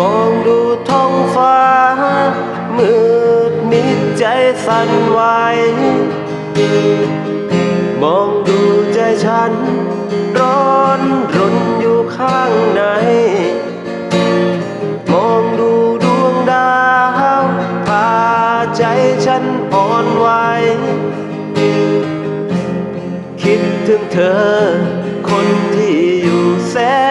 มองดูท้องฟ้า มืดมิดใจสั่นไหวมองดูใจฉัน ร้อนรนอยู่ข้างใน มองดูดวงดาวพาใจฉันอ่อนไหวคิดถึงเธอ คนที่อยู่แสน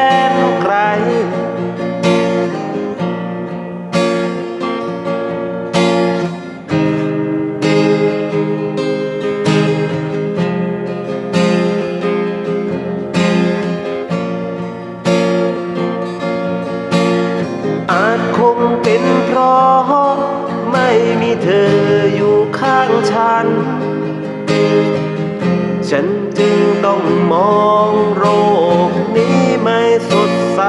เป็นเพราะไม่มีเธออยู่ข้างฉัน ฉันจึงต้องมองโรคนี้ไม่สดใส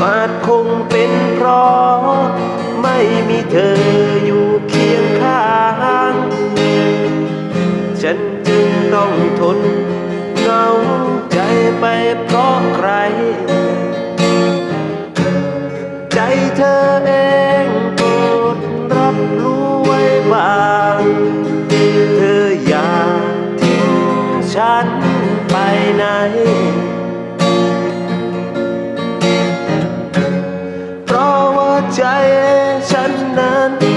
อาจคงเป็นเพราะไม่มีเธออยู่เคียงข้าง ฉันจึงต้องทนเหงาใจไป วางเธออย่าทิ้งฉันไปไหน เพราะว่าใจฉันนั้น